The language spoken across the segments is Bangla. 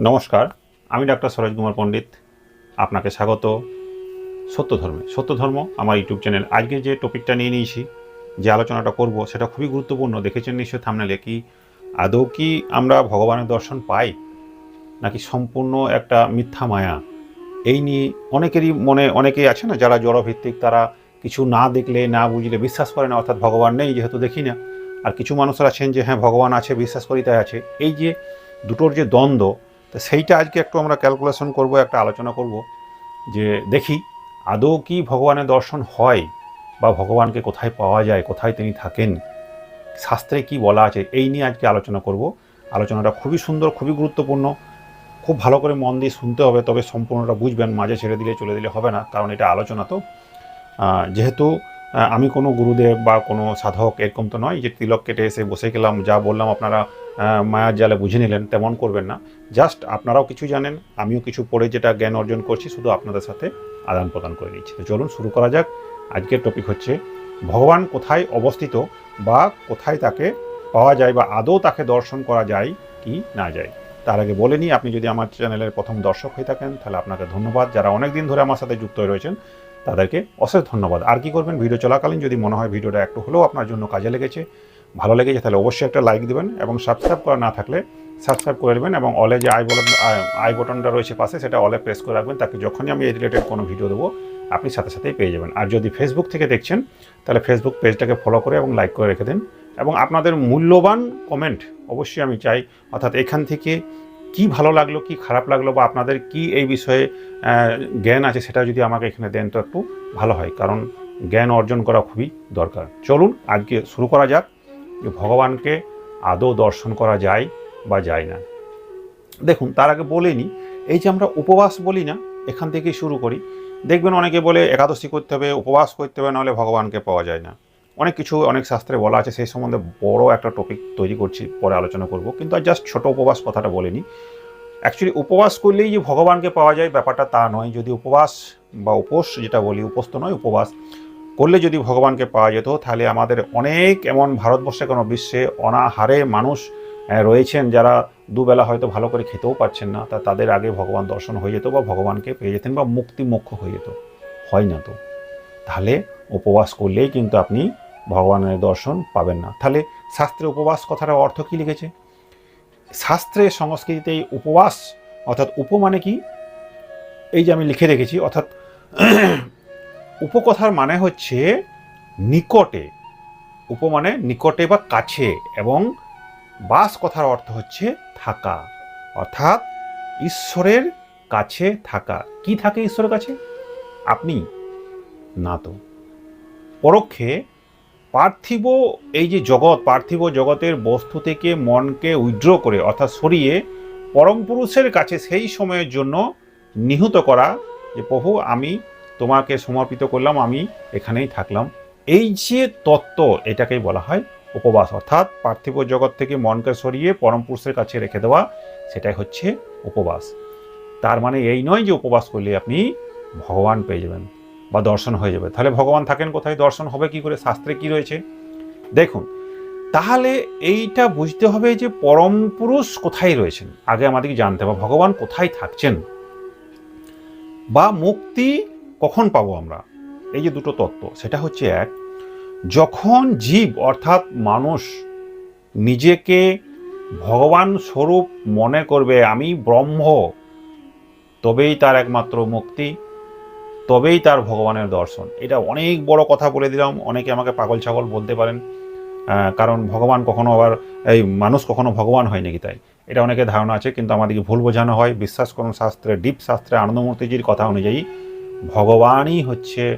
নমস্কার, আমি ডাক্তার সরোজ কুমার পণ্ডিত। আপনাকে স্বাগত। সত্য ধর্মে। সত্য ধর্ম আমার ইউটিউব চ্যানেল। আজকে যে টপিকটা নিয়ে নিয়েছি, যে আলোচনাটা করব, সেটা খুবই গুরুত্বপূর্ণ। দেখেছেন নিশ্চয় থামনেলে কি? আদৌ কি আমরা ভগবানের দর্শন পাই? নাকি সম্পূর্ণ একটা মিথ্যা মায়া? এই নিয়ে অনেকেরই মনে, অনেকেই আছে না, যারা জড়ভিত্তিক, তারা কিছু না দেখলে, না বুঝলে বিশ্বাস করে না, অর্থাৎ ভগবান নেই, যেহেতু দেখি না। আর কিছু মানুষরা আছেন যে হ্যাঁ ভগবান আছে, বিশ্বাস করি তাই আছে। এই যে দুটোর যে দ্বন্দ্ব তো সেইটা আজকে একটু আমরা ক্যালকুলেশন করব, একটা আলোচনা করব, যে দেখি আদৌ কি ভগবানের দর্শন হয় বা ভগবানকে কোথায় পাওয়া যায়, কোথায় তিনি থাকেন, শাস্ত্রে কি বলা আছে, এই নিয়ে আজকে আলোচনা করব। আলোচনাটা খুবই সুন্দর, খুবই গুরুত্বপূর্ণ, খুব ভালো করে মন দিয়ে শুনতে হবে, তবে সম্পূর্ণটা বুঝবেন, মাঝে ছেড়ে দিলে চলে দিলে হবে না, কারণ এটা আলোচনা তো। যেহেতু আমি কোনো গুরুদেব বা কোনো সাধক এরকম তো নয় যে তিলক কেটে এসে বসে গেলাম, যা বললাম আপনারা মায়ার জালে বুঝে নিলেন, তেমন করবেন না। জাস্ট আপনারাও কিছু জানেন, আমিও কিছু পড়ে যেটা জ্ঞান অর্জন করছি, শুধু আপনাদের সাথে আদান প্রদান করে নিচ্ছি। তো চলুন, শুরু করা যাক। আজকের টপিক হচ্ছে, ভগবান কোথায় অবস্থিত বা কোথায় তাকে পাওয়া যায় বা আদৌ তাকে দর্শন করা যায় কি না যায়? তার আগে বলে নিই, আপনি যদি আমার চ্যানেলের প্রথম দর্শক হয়ে থাকেন, তাহলে আপনাকে ধন্যবাদ। যারা অনেক দিন ধরে আমার সাথে যুক্ত হয়ে রয়েছেন, তাদেরকে অশেষ ধন্যবাদ। আর কি করবেন? ভিডিও চলাকালীন যদি মনে হয় ভিডিওটা একটু হলেও আপনার জন্য কাজে লেগেছে ভালো লেগেছে তাহলে অবশ্যই একটা লাইক দেবেন এবং সাবস্ক্রাইব করা না থাকলে সাবস্ক্রাইব করে নেবেন এবং অলে যে আই বটন আই বটনটা রয়েছে পাশে, সেটা অলে প্রেস করে রাখবেন, তাকে যখনই আমি এই রিলেটেড কোনো ভিডিও দেবো, আপনি সাথে সাথেই পেয়ে যাবেন। আর যদি ফেসবুক থেকে দেখছেন, তাহলে ফেসবুক পেজটাকে ফলো করে এবং লাইক করে রেখে দিন। এবং আপনাদের মূল্যবান কমেন্ট অবশ্যই আমি চাই, অর্থাৎ এখান থেকে কি ভালো লাগল, কি খারাপ লাগল, বা আপনাদের কি এই বিষয়ে জ্ঞান আছে সেটা যদি আমাকে এখানে দেন তো একটু ভালো হয়, কারণ জ্ঞান অর্জন করা খুবই দরকার। চলুন, আজকে শুরু করা যাক। যে ভগবানকে আদৌ দর্শন করা যায় বা যায় না। দেখুন, তার আগে বলিনি এই যে আমরা উপবাস বলি না, এখান থেকেই শুরু করি। দেখবেন অনেকে বলে একাদশী করতে হবে, উপবাস করতে হবে, নাহলে ভগবানকে পাওয়া যায় না। অনেক কিছু, অনেক শাস্ত্রে বলা আছে, সেই সম্বন্ধে বড় একটা টপিক তৈরি করছি, পরে আলোচনা করব। কিন্তু আর জাস্ট ছোটো উপবাস কথাটা বলিনি অ্যাকচুয়ালি উপবাস করলেই যে ভগবানকে পাওয়া যায় ব্যাপারটা তা নয়। যদি উপবাস বা উপোস যেটা বলি, উপোস নয়, উপবাস। করলে যদি ভগবানকে পাওয়া যেত, তাহলে আমাদের অনেক এমন ভারতবর্ষে কোনো বিশ্বে অনাহারে মানুষ রয়েছেন যারা দুবেলা হয়তো ভালো করে খেতেও পারছেন না, তা তাদের আগে ভগবান দর্শন হয়ে যেত বা ভগবানকে পেয়ে যেতেন বা মুক্তি মোক্ষ হয়ে যেত। হয় না তো? তাহলে উপবাস করলেই কিন্তু আপনি ভগবানের দর্শন পাবেন না। তাহলে শাস্ত্রে উপবাস কথাটার অর্থ কী লিখেছে? শাস্ত্রে সংস্কৃতিতে এই উপবাস, অর্থাৎ উপ মানে কি? এই যে আমি লিখে রেখেছি, অর্থাৎ উপকথার মানে হচ্ছে নিকটে। উপ মানে নিকটে বা কাছে এবং বাস কথার অর্থ হচ্ছে থাকা। অর্থাৎ ঈশ্বরের কাছে থাকা। কি থাকে ঈশ্বরের কাছে? আপনি, না তো। পরোক্ষে পার্থিব এই যে জগৎ, পার্থিব জগতের বস্তু থেকে মনকে উইড্র করে, অর্থাৎ সরিয়ে পরম পুরুষের কাছে সেই সময়ের জন্য নিহত করা যে প্রভু আমি তোমাকে সমর্পিত করলাম, আমি এখানেই থাকলাম। এই যে তত্ত্ব, এটাকেই বলা হয় উপবাস। অর্থাৎ পার্থিব জগৎ থেকে মনকে সরিয়ে পরম পুরুষের কাছে রেখে দেওয়া, সেটাই হচ্ছে উপবাস। তার মানে এই নয় যে উপবাস করলে আপনি ভগবান পেয়ে যাবেন বা দর্শন হয়ে যাবে। তাহলে ভগবান থাকেন কোথায়? দর্শন হবে কি করে? শাস্ত্রে কি রয়েছে? দেখুন, তাহলে এইটা বুঝতে হবে যে পরম পুরুষ কোথায় রয়েছেন? আগে আমাদেরকে জানতে হবে, ভগবান কোথায় থাকছেন? বা মুক্তি কখন পাবো আমরা? এই যে দুটো তত্ত্ব, সেটা হচ্ছে এক, যখন জীব অর্থাৎ মানুষ নিজেকে ভগবান স্বরূপ মনে করবে, আমি ব্রহ্ম, তবেই তার একমাত্র মুক্তি, তবেই তার ভগবানের দর্শন। এটা অনেক বড় কথা বলে দিলাম, অনেকে আমাকে পাগল ছাগল বলতে পারেন কারণ ভগবান কখনো আবার, এই মানুষ কখনো ভগবান হয় নাকি তাই? এটা অনেকের ধারণা আছে, কিন্তু আমাদেরকে ভুল বোঝানো হয়। বিশ্বাস করুন, শাস্ত্রে, ডিপ শাস্ত্রে আনন্দমূর্তিজির কথা অনুযায়ী ভগবানই হচ্ছে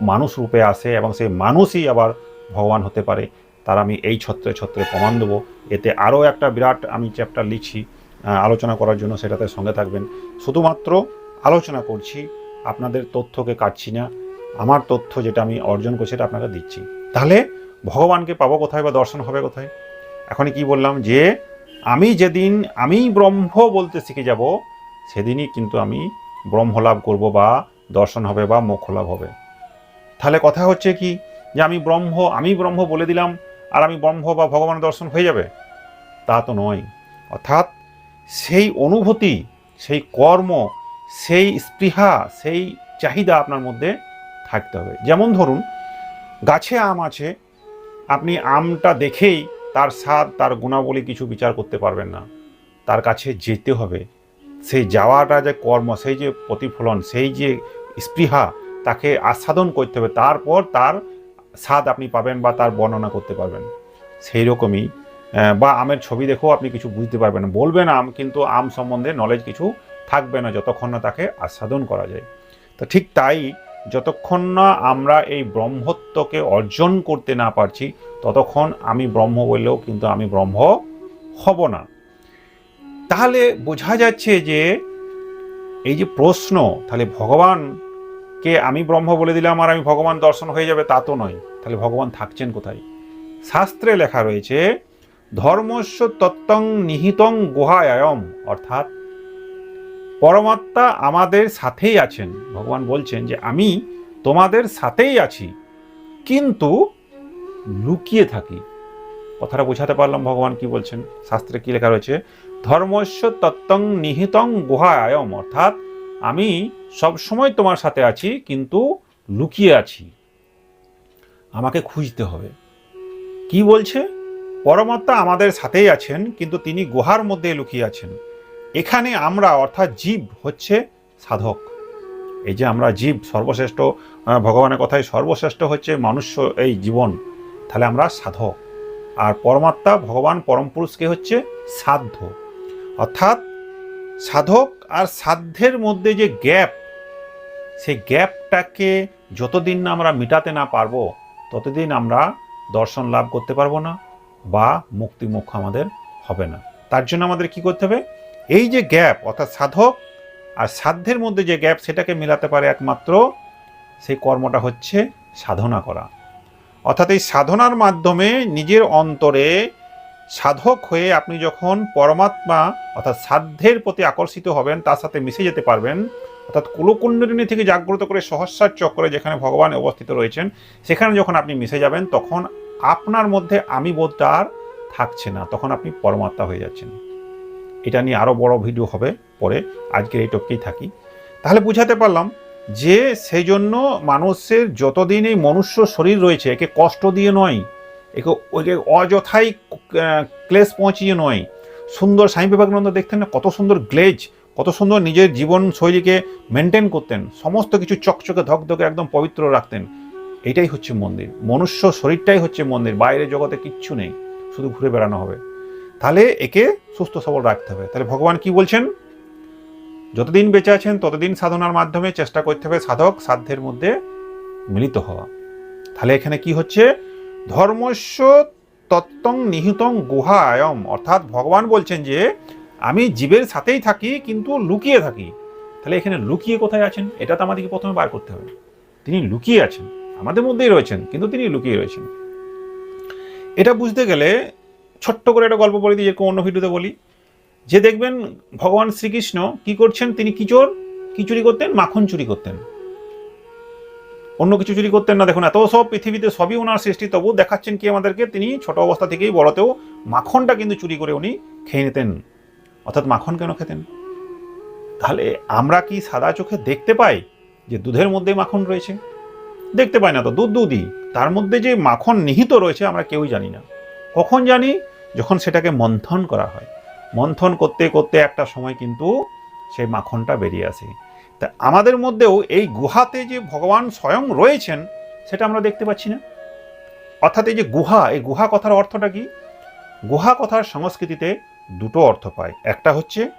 মানুষ রূপে আসে এবং সেই মানুষই আবার ভগবান হতে পারে। তার আমি এই ছত্রে ছত্রে প্রমাণ দেবো। এতে আরও একটা বিরাট আমি চ্যাপ্টার লিখছি আলোচনা করার জন্য সেটাতে সঙ্গে থাকবেন। শুধুমাত্র আলোচনা করছি, আপনাদের তথ্যকে কাটছি না। আমার তথ্য যেটা আমি অর্জন করছি সেটা আপনাকে দিচ্ছি। তাহলে ভগবানকে পাবো কোথায় বা দর্শন হবে কোথায়? এখনই কি বললাম যে, আমি যেদিন, আমি ব্রহ্ম বলতে শিখে যাব, সেদিনই কিন্তু আমি ব্রহ্ম লাভ করব বা দর্শন হবে বা মোক্ষ লাভ হবে। তাহলে কথা হচ্ছে কি যে আমি ব্রহ্ম আমি ব্রহ্ম বলে দিলাম আর আমি ব্রহ্ম বা ভগবানের দর্শন হয়ে যাবে? তা তো নয়। অর্থাৎ সেই অনুভূতি, সেই কর্ম, সেই স্পৃহা, সেই চাহিদা আপনার মধ্যে থাকতে হবে। যেমন ধরুন, গাছে আম আছে, আপনি আমটা দেখেই তার স্বাদ, তার গুণাবলী কিছু বিচার করতে পারবেন না। তার কাছে যেতে হবে। সেই যাওয়াটা যে কর্ম, সেই যে প্রতিফলন, সেই যে স্পৃহা, তাকে আস্বাদন করতে হবে। তারপর তার স্বাদ আপনি পাবেন বা তার বর্ণনা করতে পারবেন। সেই রকমই বা আমের ছবি দেখেও আপনি কিছু বুঝতে পারবেন। বলবেন আম, কিন্তু আম সম্বন্ধে নলেজ কিছু থাকবে না যতক্ষণ না তাকে আস্বাদন করা যায়। তো ঠিক তাই, যতক্ষণ না আমরা এই ব্রহ্মত্বকে অর্জন করতে না পারছি, ততক্ষণ আমি ব্রহ্ম বললেও কিন্তু আমি ব্রহ্ম হব না। তাহলে বোঝা যাচ্ছে যে এই যে প্রশ্ন, তাহলে ভগবানকে আমি ব্রহ্ম বলে দিলাম আর আমি ভগবান দর্শন হয়ে যাবে, তা তো নয়। তাহলে ভগবান থাকছেন কোথায়? শাস্ত্রে লেখা রয়েছে, ধর্মস্য তত্ত্বং নিহিতং গুহায়ম অর্থাৎ পরমাত্মা আমাদের সাথেই আছেন। ভগবান বলছেন যে আমি তোমাদের সাথেই আছি, কিন্তু লুকিয়ে থাকি। কথাটা বোঝাতে পারলাম, ভগবান কি বলছেন? শাস্ত্রে কি লেখা রয়েছে ধর্মস্য তত্ত্বং নিহিতং গুহায়ম অর্থাৎ আমি সব সময় তোমার সাথে আছি, কিন্তু লুকিয়ে আছি। আমাকে খুঁজতে হবে। কি বলছে? পরমাত্মা আমাদের সাথেই আছেন, কিন্তু তিনি গুহার মধ্যে লুকিয়ে আছেন। এখানে আমরা, অর্থাৎ জীব, হচ্ছে সাধক। এই যে আমরা জীব, সর্বশ্রেষ্ঠ ভগবানের কথায় সর্বশ্রেষ্ঠ হচ্ছে মনুষ্য, এই জীবন। তাহলে আমরা সাধক। আর পরমাত্মা, ভগবান পরম পুরুষকে হচ্ছে সাধ্য। অর্থাৎ সাধক আর সাধ্যের মধ্যে যে গ্যাপ সেই গ্যাপটাকে যতদিন না আমরা মেটাতে না পারব, ততদিন আমরা দর্শন লাভ করতে পারব না বা মুক্তি মুখ আমাদের হবে না। তার জন্য আমাদের কি করতে হবে? এই যে গ্যাপ, অর্থাৎ সাধক আর সাধ্যের মধ্যে যে গ্যাপ, সেটাকে মেলাতে পারে একমাত্র সেই কর্মটা হচ্ছে সাধনা করা। অর্থাৎ এই সাধনার মাধ্যমে নিজের অন্তরে সাধক হয়ে আপনি যখন পরমাত্মা অর্থাৎ সাধ্যের প্রতি আকর্ষিত হবেন, তার সাথে মিশে যেতে পারবেন, অর্থাৎ কুলকুণ্ডলিনী থেকে জাগ্রত করে সহস্রার চক্রে যেখানে ভগবান অবস্থিত রয়েছেন, সেখানে যখন আপনি মিশে যাবেন, তখন আপনার মধ্যে আমি বোধটা আর থাকছে না, তখন আপনি পরমাত্মা হয়ে যাচ্ছেন। এটা নিয়ে আরও বড় ভিডিও হবে পরে, আজকের এই টপকেই থাকি। তাহলে বুঝাতে পারলাম যে সেই জন্য মানুষের যতদিন এই মনুষ্য শরীর রয়েছে, একে কষ্ট দিয়ে নয় একে ওকে অযথাই ক্লেশ পৌঁছিয়ে নয়। সুন্দর স্বামী বিবেকানন্দ দেখতেন না, কত সুন্দর গ্লেজ, কত সুন্দর নিজের জীবন শৈলীকে মেনটেন করতেন, সমস্ত কিছু চকচকে, ধকধকে একদম পবিত্র রাখতেন। এটাই হচ্ছে মন্দির। মনুষ্য শরীরটাই হচ্ছে মন্দির, বাইরে জগতে কিচ্ছু নেই, শুধু ঘুরে বেড়ানো হবে। তাহলে একে সুস্থ, সবল রাখতে হবে। তাহলে ভগবান কি বলছেন? যতদিন বেঁচে আছেন, ততদিন সাধনার মাধ্যমে চেষ্টা করতে হবে সাধক, সাধ্যের মধ্যে মিলিত হওয়া। তাহলে এখানে কি হচ্ছে? ধর্মস্য তত্ত্বং নিহিতং গুহায়ম। অর্থাৎ ভগবান বলছেন যে, আমি জীবের সাথেই থাকি, কিন্তু লুকিয়ে থাকি। তাহলে এখানে লুকিয়ে কোথায় আছেন? এটা তো আমাদেরকে প্রথমে বার করতে হবে। তিনি লুকিয়ে আছেন, আমাদের মধ্যেই রয়েছেন, কিন্তু তিনি লুকিয়ে রয়েছেন। এটা বুঝতে গেলে ছোট্ট করে একটা গল্প বলে দিই যেরকম অন্য ভিডিওতে বলি। যে দেখবেন, ভগবান শ্রীকৃষ্ণ কি করছেন? তিনি কি চোর কি চুরি করতেন, মাখন চুরি করতেন। অন্য কিছু চুরি করতেন না, দেখুন, এত সব পৃথিবীতে সবই ওনার সৃষ্টি তবু দেখাচ্ছেন কি আমাদেরকে, তিনি ছোট অবস্থা থেকেই বড়তেও মাখনটা কিন্তু চুরি করে উনি খেয়ে নিতেন। অর্থাৎ মাখন কেন খেতেন? তাহলে আমরা কি সাদা চোখে দেখতে পাই যে দুধের মধ্যে মাখন রয়েছে? দেখতে পাই না তো, দুধ দুধই। তার মধ্যে যে মাখন নিহিত রয়েছে আমরা কেউই জানি না। কখন জানি? যখন সেটাকে মন্থন করা হয়। মন্থন করতে করতে একটা সময় কিন্তু সেই মাখনটা বেরিয়ে আসে। তা আমাদের মধ্যেও এই গুহাতে যে ভগবান স্বয়ং রয়েছেন, সেটা আমরা দেখতে পাচ্ছি না। অর্থাৎ এই যে গুহা, এই গুহা কথার অর্থটা কি? গুহা কথার সংস্কৃতিতে দুটো অর্থ পায়। একটা হচ্ছে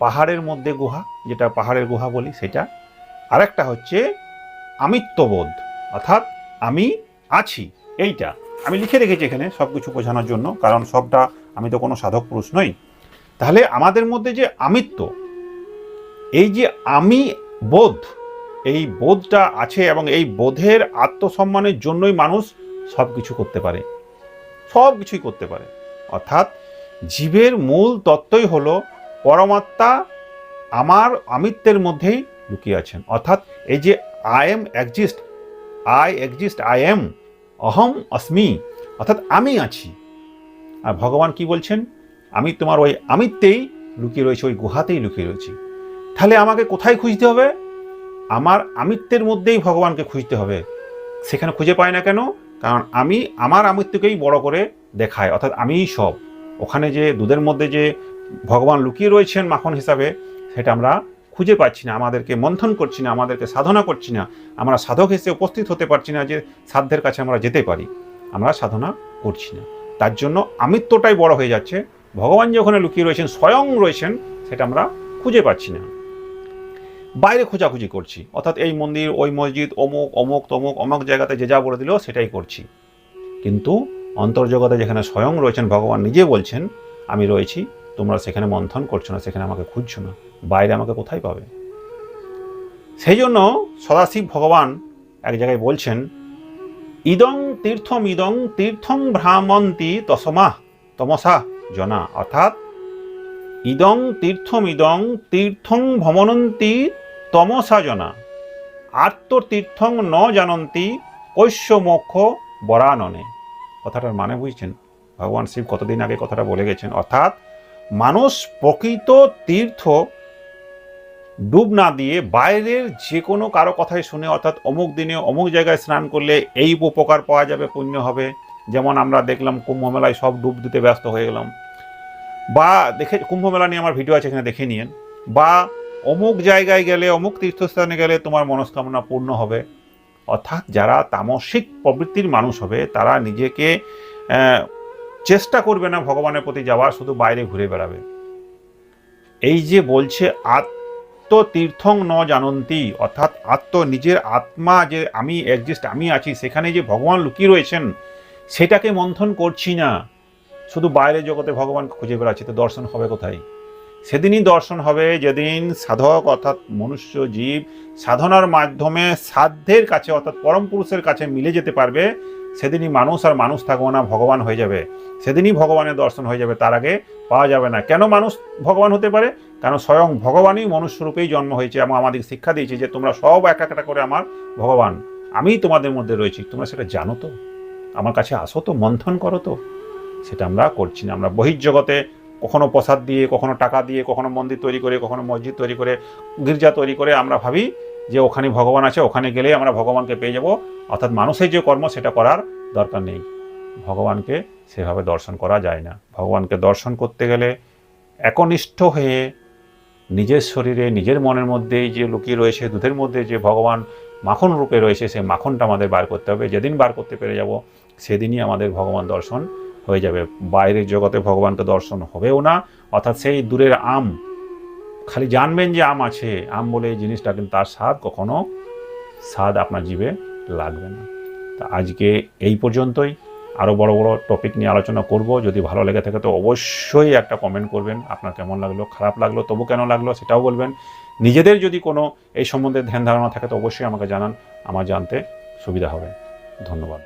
পাহাড়ের মধ্যে গুহা, যেটা পাহাড়ের গুহা বলি সেটা। আরেকটা হচ্ছে আমিত্ববোধ, অর্থাৎ আমি আছি, এইটা। আমি লিখে রেখেছি এখানে সব কিছু বোঝানোর জন্য, কারণ সবটা আমি তো কোনো সাধক পুরুষ নই। তাহলে আমাদের মধ্যে যে আমিত্ব এই যে আমি বোধ, এই বোধটা আছে এবং এই বোধের আত্মসম্মানের জন্যই মানুষ সব কিছু করতে পারে সব কিছুই করতে পারে। অর্থাৎ জীবের মূল তত্ত্বই হলো পরমাত্মা আমার আমিত্বের মধ্যেই লুকিয়ে আছেন। অর্থাৎ এই যে I am exist I exist I am অহম অস্মি, অর্থাৎ আমি আছি। আর ভগবান কি বলছেন? আমি তোমার ওই আমিত্বেই লুকিয়ে রয়েছে, ওই গুহাতেই লুকিয়ে রয়েছি। তাহলে আমাকে কোথায় খুঁজতে হবে? আমার আমিত্বের মধ্যেই ভগবানকে খুঁজতে হবে। সেখানে খুঁজে পাই না কেন? কারণ আমি আমার আমিত্বকেই বড় করে দেখায় অর্থাৎ আমিই সব। ওখানে যে দুধের মধ্যে যে ভগবান লুকিয়ে রয়েছেন মাখন হিসাবে, সেটা আমরা খুঁজে পাচ্ছি না। আমাদেরকে মন্থন করছি না, আমাদেরকে সাধনা করছি না। আমরা সাধক হিসেবে উপস্থিত হতে পারছি না যে সাধ্যের কাছে আমরা যেতে পারি। আমরা সাধনা করছি না। তার জন্য আমিত্বটাই বড় হয়ে যাচ্ছে। ভগবান যে ওখানে লুকিয়ে রয়েছেন, স্বয়ং রয়েছেন, সেটা আমরা খুঁজে পাচ্ছি না। বাইরে খোঁজাখুঁজি করছি। অর্থাৎ এই মন্দির, ওই মসজিদ, অমুক অমুক, তমুক, অমুক জায়গাতে যে যা বলে দিল সেটাই করছি। কিন্তু অন্তর্জগতে যেখানে স্বয়ং রয়েছেন, ভগবান নিজে বলছেন, আমি রয়েছি, তোমরা সেখানে মন্থন করছ না, সেখানে আমাকে খুঁজছো না। বাইরে আমাকে কোথায় পাবে? সেই জন্য সদাশিব ভগবান এক জায়গায় বলছেন, ইদং তীর্থম ইদং তীর্থং ভ্রামন্তি তসমা তমসা জনা। অর্থাৎ, ইদং তীর্থম ইদং তীর্থং ভ্রমণন্তি তমসা জনা আত্মতীর্থং ন জানন্তি কৈশ্য মোক্ষ বরাননে। কথাটার মানে বুঝছেন? ভগবান শিব কতদিন আগে কথাটা বলে গেছেন। অর্থাৎ মানুষ প্রকৃত তীর্থ ডুব না দিয়ে বাইরের যে কোনো কারও কথাই শুনে, অর্থাৎ অমুক দিনে অমুক জায়গায় স্নান করলে এই উপকার পাওয়া যাবে, পুণ্য হবে। যেমন আমরা দেখলাম কুম্ভ মেলায় সব ডুব দিতে ব্যস্ত হয়ে গেলাম। বা দেখে কুম্ভ মেলা নিয়ে আমার ভিডিও আছে, এখানে দেখে নিন বা অমুক জায়গায় গেলে, অমুক তীর্থস্থানে গেলে তোমার মনস্কামনা পূর্ণ হবে। অর্থাৎ যারা তামসিক প্রবৃত্তির মানুষ হবে, তারা নিজেকে চেষ্টা করবে না ভগবানের প্রতি যাওয়ার, শুধু বাইরে ঘুরে বেড়াবে। এই যে বলছে, আত্মতীর্থং ন জানন্তি, অর্থাৎ আত্ম, নিজের আত্মা যে আমি একজিস্ট আমি আছি, সেখানে যে ভগবান লুকিয়ে রয়েছেন, সেটাকে মন্থন করছি না। শুধু বাইরের জগতে ভগবানকে খুঁজে বেড়াচ্ছি, তো দর্শন হবে কোথায়? সেদিনই দর্শন হবে, যেদিন সাধক অর্থাৎ মনুষ্য জীব সাধনার মাধ্যমে সাধ্যের কাছে অর্থাৎ পরম পুরুষের কাছে মিলে যেতে পারবে, সেদিনই মানুষ আর মানুষ থাকব না, ভগবান হয়ে যাবে। সেদিনই ভগবানের দর্শন হয়ে যাবে, তার আগে পাওয়া যাবে না। কেন মানুষ ভগবান হতে পারে? কারণ স্বয়ং ভগবানই মনুষ্যরূপেই জন্ম হয়েছে এবং আমাদের শিক্ষা দিয়েছে যে তোমরা সব এক একটা করে আমার ভগবান। আমিই তোমাদের মধ্যে রয়েছি, তোমরা সেটা জানো তো? আমার কাছে আসো তো, মন্থন করো তো। সেটা আমরা করছি না। আমরা বহির্জগতে কখনো প্রসাদ দিয়ে, কখনো টাকা দিয়ে, কখনো মন্দির তৈরি করে, কখনো মসজিদ তৈরি করে, গির্জা তৈরি করে আমরা ভাবি যে ওখানে ভগবান আছে, ওখানে গেলে আমরা ভগবানকে পেয়ে যাব। অর্থাৎ মানুষের যে কর্ম, সেটা করার দরকার নেই। ভগবানকে সেভাবে দর্শন করা যায় না। ভগবানকে দর্শন করতে গেলে একনিষ্ঠ হয়ে নিজের শরীরে, নিজের মনের মধ্যেই যে লুকিয়ে রয়েছে, দুধের মধ্যে যে ভগবান মাখন রূপে রয়েছে, সেই মাখনটা আমাদের বার করতে হবে। যেদিন বার করতে পেরে যাব, সেদিনই আমাদের ভগবান দর্শন হয়ে যাবে। বাইরের জগতে ভগবানকে দর্শন হবেও না, অর্থাৎ সেই দূরের আম। খালি জানবেন যে আম আছে। আম বলে এই জিনিসটা কিন্তু তার স্বাদ কখনো স্বাদ আপনার জীবে লাগবে না। তা আজকে এই পর্যন্তই। আরও বড় বড় টপিক নিয়ে আলোচনা করব। যদি ভালো লেগে থাকে তো অবশ্যই একটা কমেন্ট করবেন। আপনার কেমন লাগল, খারাপ লাগল, তবু কেন লাগল সেটাও বলবেন। নিজেদের যদি কোনো এই সম্বন্ধে ধ্যান ধারণা থাকে তো অবশ্যই আমাকে জানান। আমার জানতে সুবিধা হবে। ধন্যবাদ।